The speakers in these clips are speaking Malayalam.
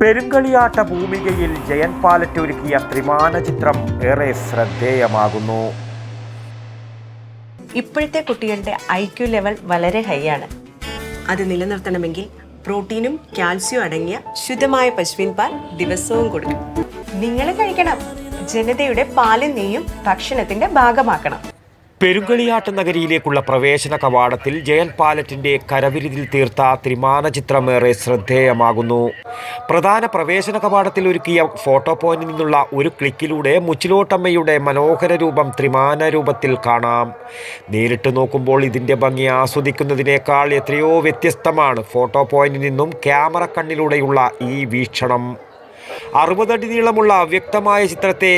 പെരുങ്കളിയാട്ട ഭൂമികയിൽ ജയൻ പാലറ്റ് ഒരുക്കിയ ത്രിമാന ചിത്രം ഏറെ ശ്രദ്ധേയമാകുന്നു. ഇപ്പോഴത്തെ കുട്ടികളുടെ ഐ ക്യു ലെവൽ വളരെ ഹൈ ആണ്. അത് നിലനിർത്തണമെങ്കിൽ പ്രോട്ടീനും കാൽസ്യവും അടങ്ങിയ ശുദ്ധമായ പശുവിൻ പാൽ ദിവസവും കൊടുക്കും നിങ്ങൾ കഴിക്കണം. ജനതയുടെ പാലും നെയ്യും ഭക്ഷണത്തിന്റെ ഭാഗമാക്കണം. പെരുങ്കളിയാട്ട നഗരിയിലേക്കുള്ള പ്രവേശന കവാടത്തിൽ ജയൻ പാലറ്റിന്റെ കരവിരുതിൽ തീർത്ത ത്രിമാന ചിത്രമേറെ ശ്രദ്ധേയമാകുന്നു. പ്രധാന പ്രവേശന കവാടത്തിൽ ഒരുക്കിയ ഫോട്ടോ പോയിന്റിൽ നിന്നുള്ള ഒരു ക്ലിക്കിലൂടെ മുച്ചിലോട്ടമ്മയുടെ മനോഹര രൂപം ത്രിമാന രൂപത്തിൽ കാണാം. നേരിട്ട് നോക്കുമ്പോൾ ഇതിന്റെ ഭംഗി ആസ്വദിക്കുന്നതിനേക്കാൾ എത്രയോ വ്യത്യസ്തമാണ് ഫോട്ടോ പോയിന്റിൽ നിന്നും ക്യാമറ കണ്ണിലൂടെയുള്ള ഈ വീക്ഷണം. അറുപതടി നീളമുള്ള അവ്യക്തമായ ചിത്രത്തെ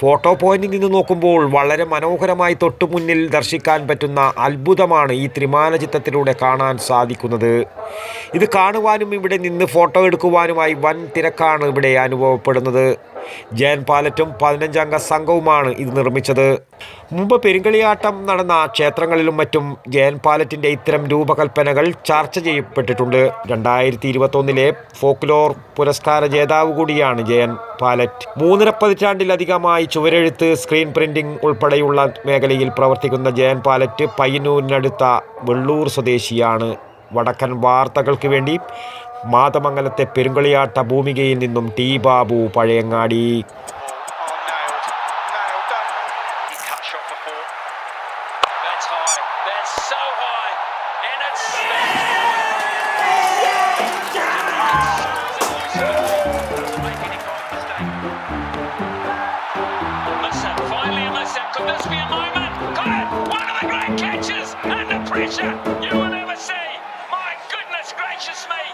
ഫോട്ടോ പോയിന്റിൽ നിന്ന് നോക്കുമ്പോൾ വളരെ മനോഹരമായി തൊട്ടു മുന്നിൽ ദർശിക്കാൻ പറ്റുന്ന അത്ഭുതമാണ് ഈ ത്രിമാന ചിത്രത്തിലൂടെ കാണാൻ സാധിക്കുന്നത്. ഇത് കാണുവാനും ഇവിടെ നിന്ന് ഫോട്ടോ എടുക്കുവാനുമായി വൻ തിരക്കാണ് ഇവിടെ അനുഭവപ്പെടുന്നത്. ജയൻ പാലറ്റും പതിനഞ്ചംഗ സംഘവുമാണ് ഇത് നിർമ്മിച്ചത്. മുമ്പ് പെരുങ്കളിയാട്ടം നടന്ന ക്ഷേത്രങ്ങളിലും മറ്റും ജയൻ പാലറ്റിന്റെ ഇത്തരം രൂപകൽപ്പനകൾ ചർച്ച ചെയ്യപ്പെട്ടിട്ടുണ്ട്. രണ്ടായിരത്തി ഇരുപത്തൊന്നിലെ ഫോക്ലോർ പുരസ്കാര ജേതാവ് കൂടിയാണ് ജയൻ പാലറ്റ്. മൂന്നര പതിറ്റാണ്ടിലധികമായി ചുവരെഴുത്ത് സ്ക്രീൻ പ്രിന്റിംഗ് ഉൾപ്പെടെയുള്ള മേഖലയിൽ പ്രവർത്തിക്കുന്ന ജയൻ പാലറ്റ് പയ്യന്നൂരിനടുത്ത വെള്ളൂർ സ്വദേശിയാണ്. വടക്കൻ വാർത്തകൾക്ക് വേണ്ടി മാതമംഗലത്തെ പെരുങ്കളിയാട്ട ഭൂമികയിൽ നിന്നും T Babu Pazhayangadi pressure you will He see. My goodness gracious That's